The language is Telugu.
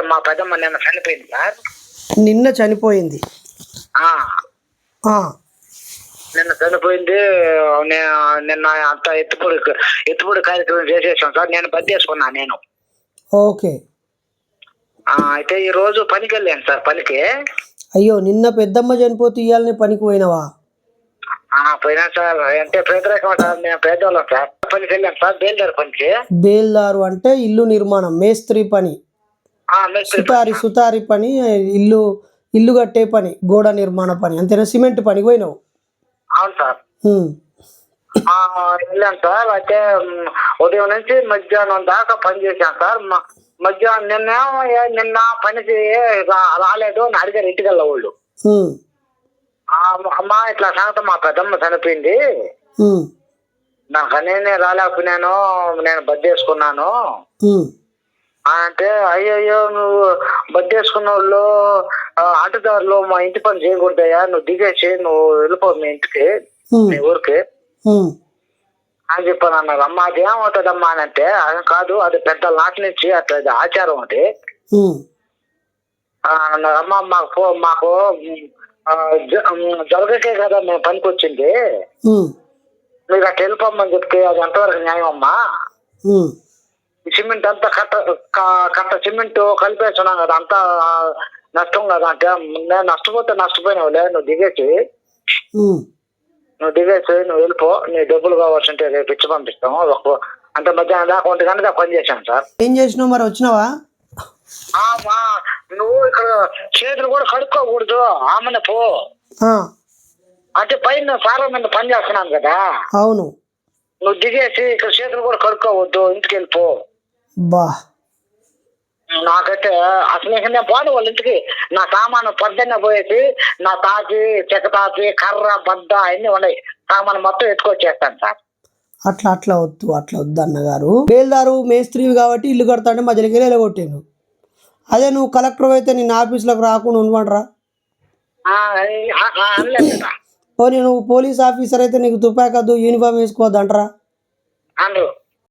మా పెద్దమ్మ నిన్న చనిపోయింది సార్. నిన్న చనిపోయింది. నిన్న చనిపోయింది నిన్న అంత ఎత్తుపొడి ఎత్తుపొడి కార్యక్రమం చేసేసాం సార్. నేను బద్ద చేసుకున్నా నేను. ఓకే. ఆ, అయితే ఈ రోజు పనికి వెళ్ళాను సార్ పనికి. అయ్యో నిన్న పెద్దమ్మ చనిపోతే ఇయ్యాలని పనికి పోయినవా? పోయినా సార్. అంటే పేదరికం సార్ మేము పేదవాళ్ళం సార్. పనికి వెళ్ళాను సార్ బయలుదేరి పనికి. బేల్దారు అంటే ఇల్లు నిర్మాణం మేస్త్రి పని. సుతారి సుతారి పని ఇల్లు ఇల్లు కట్టే పని గోడ నిర్మాణ పని. అంతేనా? సిమెంట్ పని పోయినావు? అవును సార్. వెళ్ళాను సార్. అయితే ఉదయం నుంచి మధ్యాహ్నం దాకా పని చేశాను సార్. మధ్యాహ్నం నిన్న నిన్న పనికి రా- రాలేదు అని అడిగారు ఇంటికల్లా వాళ్ళు. అమ్మా ఇట్లా సంగతి మా పెద్దమ్మ చనిపోయింది. నాకు నేను రాలేకపోయినాను నేను బద్దేసుకున్నాను అంటే అయ్యయ్యో నువ్వు బద్దేసుకున్న వాళ్ళు ఆటోదారులు మా ఇంటి పని చేయకూడదయ్యా నువ్వు దిగేసి నువ్వు వెళ్ళిపో మీ ఇంటికి మీ ఊరికి. అని చెప్పాను అన్నారు అమ్మ అది ఏమవుతుందమ్మా అని అంటే అది కాదు అది పెద్ద నాటి నుంచి అట్లా అది ఆచారం అది. అన్నారు అమ్మ మాకు మాకు జరగకే కదా మేము పనికి వచ్చింది మీరు అట్లా వెళ్ళిపోమని చెప్తే అది ఎంతవరకు న్యాయం అమ్మా సిమెంట్ అంతా కట్ట కట్ట సిమెంట్ కలిపేస్తున్నాం కదా అంతా నష్టం కదా అంటే నేను నష్టపోతే నష్టపోయినావులే నువ్వు దిగేసి. నువ్వు దిగేసి నువ్వు వెళ్ళిపో నీ డబ్బులు కావాల్సి ఉంటే రేపు ఇచ్చి పంపిస్తాము ఒక అంటే మధ్యాహ్నం దాకా ఒంటి గంట దాకా పని చేశాను సార్ ఏం చేసినావు మరి వచ్చినావా? నువ్వు ఇక్కడ చేతులు కూడా కడుక్కోకూడదు ఆమెను పో అంటే పైన సారా మీద పని చేస్తున్నాను కదా అవును నువ్వు దిగేసి ఇక్కడ చేతులు కూడా కడుక్కోవద్దు ఇంటికి వెళ్ళిపో బా. నాకైతే అసలు పోను వాళ్ళ ఇంటికి. నా సామాను పొద్దున్నే పోయేసి నా తాకి చెక్క తాకి కర్ర బద్ద అన్ని ఉన్నాయి. సామాను మొత్తం ఎత్తుకొచ్చేస్తాను సార్. అట్లా అట్లా వద్దు అట్లా వద్దు అన్నగారు. బేల్దారు మేస్త్రివి కాబట్టి ఇల్లు కడతాంటే మధ్యలోకి వెళ్ళగొట్టాను అదే నువ్వు కలెక్టర్ అయితే నేను ఆఫీస్లోకి రాకుండా ఉండమంటరా. పోనీ నువ్వు పోలీస్ ఆఫీసర్ అయితే నీకు తుపాకద్దు యూనిఫామ్ వేసుకోవద్దు అంటరా